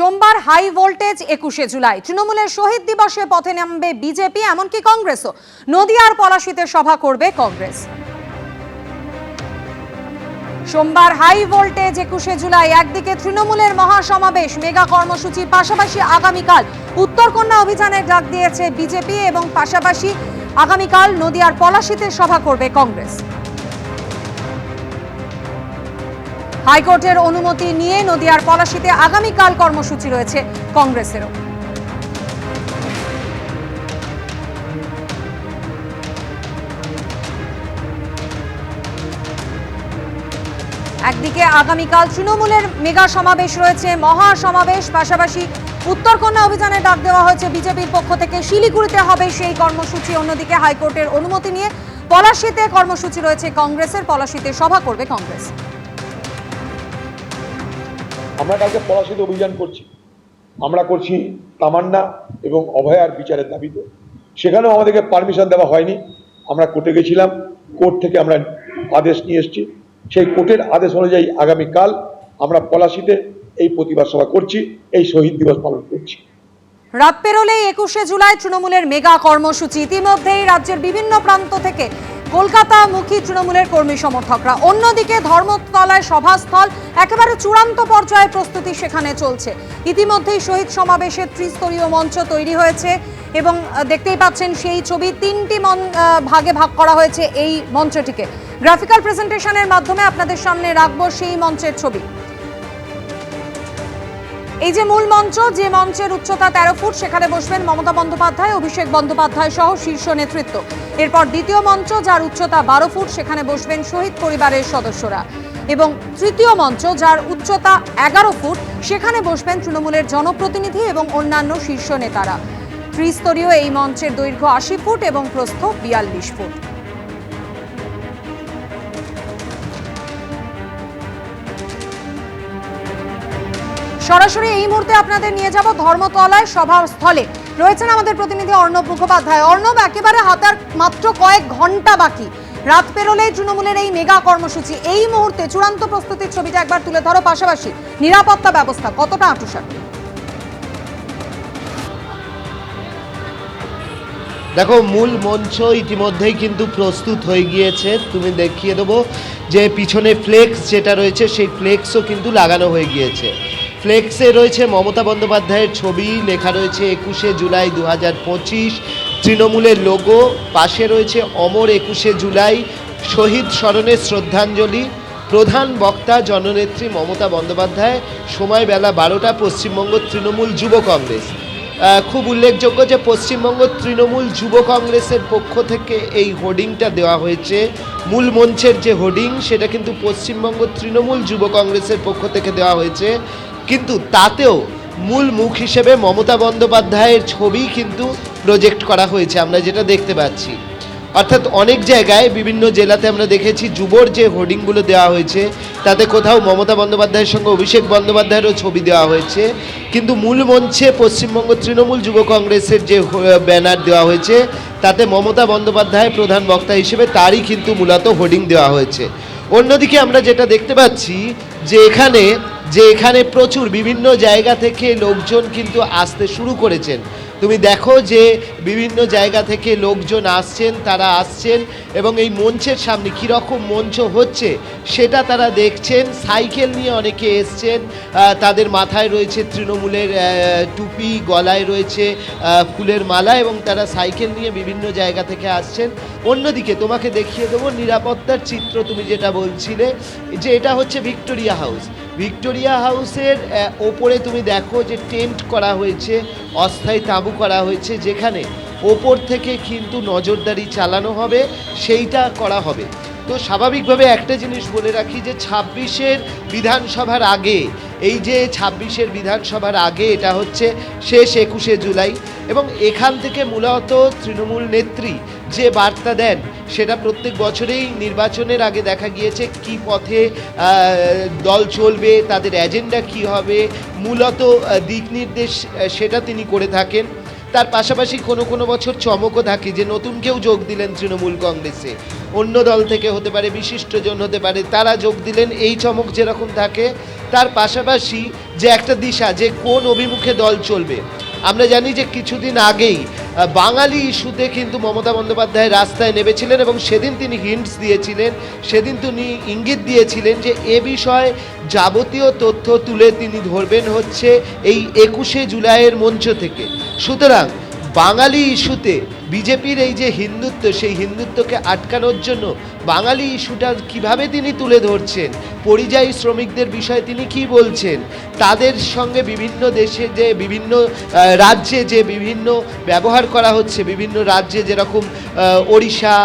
সোমবার high voltage একুশে জুলাই। তৃণমূলের শহীদ দিবসে পথে নামবে বিজেপি, এমনকি কংগ্রেসও। নদিয়ার পলাশিতে সভা করবে কংগ্রেস। সোমবার হাই ভোল্টেজ একুশে জুলাই, একদিকে তৃণমূলের মহাসমাবেশ, মেগা কর্মসূচির পাশাপাশি আগামীকাল উত্তরকন্যা অভিযানের ডাক দিয়েছে বিজেপি এবং পাশাপাশি আগামীকাল নদিয়ার পলাশিতে সভা করবে কংগ্রেস। হাইকোর্টের অনুমতি নিয়ে নদিয়ার পলাশিতে আগামীকাল কর্মসূচি রয়েছে কংগ্রেসেরও। একদিকে আগামীকাল তৃণমূলের মেগা সমাবেশ রয়েছে মহা সমাবেশ পাশাপাশি উত্তরকন্যা অভিযানে ডাক দেওয়া হয়েছে বিজেপির পক্ষ থেকে। শিলিগুড়িতে হবে সেই কর্মসূচি, অন্যদিকে হাইকোর্টের অনুমতি নিয়ে পলাশিতে কর্মসূচি রয়েছে কংগ্রেসের, পলাশিতে সভা করবে কংগ্রেস। আমরা কালকে পলাশিতে অভিযান করছি। আমরা করছি তামান্না এবং অভয়ার বিচারের দাবিতে। সেখানেও আমাদেরকে পারমিশন দেওয়া হয়নি। আমরা কোর্টে গেছিলাম। কোর্ট থেকে আমরা আদেশ নিয়ে এসেছি। সেই কোর্টের আদেশ অনুযায়ী আগামীকাল আমরা পলাশিতে এই প্রতিবাদ সভা করছি, এই শহীদ দিবস পালন করছি। রাত পেরোলেই একুশে জুলাই তৃণমূলের মেগা কর্মসূচি। ইতিমধ্যেই রাজ্যের বিভিন্ন প্রান্ত থেকে কলকাতামুখী তৃণমূলের কর্মী সমর্থকরা। অন্যদিকে ধর্মতলায় সভাস্থল, একেবারে চূড়ান্ত পর্যায়ে প্রস্তুতি সেখানে চলছে। ইতিমধ্যেই শহীদ সমাবেশের ত্রিস্তরীয় মঞ্চ তৈরি হয়েছে এবং দেখতেই পাচ্ছেন সেই ছবি। তিনটি ভাগে ভাগ করা হয়েছে এই মঞ্চটিকে। গ্রাফিক্যাল প্রেজেন্টেশনের মাধ্যমে আপনাদের সামনে রাখব সেই মঞ্চের ছবি। এই যে মূল মঞ্চ, যে মঞ্চের উচ্চতা তেরো ফুট, সেখানে বসবেন মমতা বন্দ্যোপাধ্যায়, অভিষেক বন্দ্যোপাধ্যায় সহ শীর্ষ নেতৃত্ব। এরপর দ্বিতীয় মঞ্চ, যার উচ্চতা বারো ফুট, সেখানে বসবেন শহীদ পরিবারের সদস্যরা। এবং তৃতীয় মঞ্চ, যার উচ্চতা এগারো ফুট, সেখানে বসবেন তৃণমূলের জনপ্রতিনিধি এবং অন্যান্য শীর্ষ নেতারা। ত্রিস্তরীয় এই মঞ্চের দৈর্ঘ্য আশি ফুট এবং প্রস্থ বিয়াল্লিশ ফুট। সরাসরি এই মুহূর্তে আপনাদের নিয়ে যাব ধর্মতলায় সভাস্থলে। রয়েছেন আমাদের প্রতিনিধি অর্ণব মুখোপাধ্যায়। অর্ণব, একেবারে হাতার মাত্র কয়েক ঘণ্টা বাকি। রাত পেরোলে তৃণমূলের এই মেগা কর্মসূচি। এই মুহূর্তে চূড়ান্ত প্রস্তুতির ছবিটা একবার তুলে ধরো পাশাপাশি। নিরাপত্তা ব্যবস্থা কতটা আঁটুসাট দেখো, মূল মঞ্চ ইতিমধ্যেই কিন্তু প্রস্তুত হয়ে গিয়েছে। তুমি দেখিয়ে দেবো যে পিছনে ফ্লেক্স যেটা রয়েছে, সেই ফ্লেক্সও কিন্তু লাগানো হয়ে গিয়েছে। ফ্লেক্সে রয়েছে মমতা বন্দ্যোপাধ্যায়ের ছবি, লেখা রয়েছে একুশে জুলাই দু হাজার পঁচিশ, তৃণমূলের লোগো পাশে রয়েছে অমর একুশে জুলাই, শহীদ স্মরণে শ্রদ্ধাঞ্জলি, প্রধান বক্তা জননেত্রী মমতা বন্দ্যোপাধ্যায় সময় বেলা বারোটা, পশ্চিমবঙ্গ তৃণমূল যুব কংগ্রেস। খুব উল্লেখযোগ্য যে পশ্চিমবঙ্গ তৃণমূল যুব কংগ্রেসের পক্ষ থেকে এই হোর্ডিংটা দেওয়া হয়েছে। মূল মঞ্চের যে হোর্ডিং, সেটা কিন্তু পশ্চিমবঙ্গ তৃণমূল যুব কংগ্রেসের পক্ষ থেকে দেওয়া হয়েছে। কিন্তু তাতেও মূল মুখ হিসেবে মমতা বন্দ্যোপাধ্যায়ের ছবি কিন্তু প্রজেক্ট করা হয়েছে, আমরা যেটা দেখতে পাচ্ছি। অর্থাৎ অনেক জায়গায় বিভিন্ন জেলাতে আমরা দেখেছি যুবর যে হোর্ডিংগুলো দেওয়া হয়েছে, তাতে কোথাও মমতা বন্দ্যোপাধ্যায়ের সঙ্গে অভিষেক বন্দ্যোপাধ্যায়েরও ছবি দেওয়া হয়েছে। কিন্তু মূল মঞ্চে পশ্চিমবঙ্গ তৃণমূল যুব কংগ্রেসের যে ব্যানার দেওয়া হয়েছে, তাতে মমতা বন্দ্যোপাধ্যায় প্রধান বক্তা হিসেবে তারই কিন্তু মূলত হোর্ডিং দেওয়া হয়েছে। অন্যদিকে আমরা যেটা দেখতে পাচ্ছি যে এখানে যে এখানে প্রচুর বিভিন্ন জায়গা থেকে লোকজন কিন্তু আসতে শুরু করেছেন। তুমি দেখো যে বিভিন্ন জায়গা থেকে লোকজন আসছেন, তারা আসছেন এবং এই মঞ্চের সামনে কীরকম মঞ্চ হচ্ছে সেটা তারা দেখছেন। সাইকেল নিয়ে অনেকে এসছেন তাদের মাথায় রয়েছে তৃণমূলের টুপি, গলায় রয়েছে ফুলের মালা এবং তারা সাইকেল নিয়ে বিভিন্ন জায়গা থেকে আসছেন। অন্যদিকে তোমাকে দেখিয়ে দেবো নিরাপত্তার চিত্র তুমি যেটা বলছিলে, যে এটা হচ্ছে ভিক্টোরিয়া হাউস। ভিক্টোরিয়া হাউসের ওপরে তুমি দেখো যে টেন্ট করা হয়েছে, অস্থায়ী তাঁবু করা হয়েছে, যেখানে ওপর থেকে কিন্তু নজরদারি চালানো হবে, সেইটা করা হবে। তো স্বাভাবিকভাবে একটা জিনিস বলে রাখি যে, ছাব্বিশের বিধানসভার আগে, এই যে ছাব্বিশের বিধানসভার আগে এটা হচ্ছে শেষ একুশে জুলাই এবং এখান থেকে মূলত তৃণমূল নেত্রী যে বার্তা দেন, সেটা প্রত্যেক বছরেই নির্বাচনের আগে দেখা গিয়েছে কি পথে দল চলবে, তাদের এজেন্ডা কি হবে, মূলত দিক নির্দেশ সেটা তিনি করে থাকেন। তার পাশাপাশি কোনো কোনো বছর চমকও থাকে যে নতুন কেউ যোগ দিলেন তৃণমূল কংগ্রেসে। অন্য দল থেকে হতে পারে বিশিষ্টজন হতে পারে, তারা যোগ দিলেন, এই চমক যেরকম থাকে, তার পাশাপাশি যে একটা দিশা, যে কোন অভিমুখে দল চলবে। আমরা জানি যে কিছুদিন আগেই বাঙালি ইস্যুতে কিন্তু মমতা বন্দ্যোপাধ্যায় রাস্তায় নেমেছিলেন এবং সেদিন তিনি হিন্টস দিয়েছিলেন, সেদিন তিনি ইঙ্গিত দিয়েছিলেন যে এ বিষয়ে যাবতীয় তথ্য তুলে তিনি ধরবেন হচ্ছে এই একুশে জুলাইয়ের মঞ্চ থেকে। সুতরাং বাঙালি ইস্যুতে বিজেপির এই যে হিন্দুত্ব, সেই হিন্দুত্বকে আটকানোর জন্য বাঙালি ইস্যুটা কীভাবে তিনি তুলে ধরছেন? পরিযায়ী শ্রমিকদের বিষয়ে তিনি কি বলছেন? তাদের সঙ্গে বিভিন্ন দেশে যে বিভিন্ন রাজ্যে যে বিভিন্ন ব্যবহার করা হচ্ছে, বিভিন্ন রাজ্যে যেরকম ওড়িশা,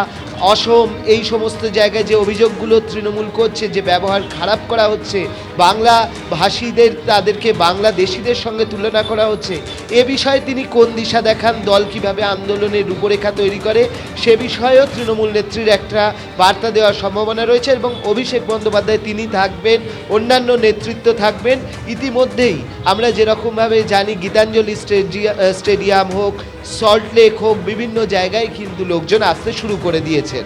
অসম, এই সমস্ত জায়গায় যে অভিযোগগুলো তৃণমূল করছে, যে ব্যবহার খারাপ করা হচ্ছে বাংলা ভাষীদের, তাদেরকে বাংলাদেশিদের সঙ্গে তুলনা করা হচ্ছে। এ বিষয়ে তিনি কোন দিশা দেখান, দল কীভাবে আন্দোলনের রূপরেখা তৈরি করে, সে বিষয়েও তৃণমূল নেত্রীর একটা বার্তা দেওয়ার সম্ভাবনা রয়েছে এবং অভিষেক বন্দ্যোপাধ্যায় তিনি থাকবেন, অন্যান্য নেতৃত্ব থাকবেন। ইতিমধ্যেই আমরা যেরকমভাবে জানি গীতাঞ্জলি স্টেডিয়া- স্টেডিয়াম হোক সল্টলেক হোক, বিভিন্ন জায়গায় কিন্তু লোকজন আসতে শুরু করে দিয়েছেন।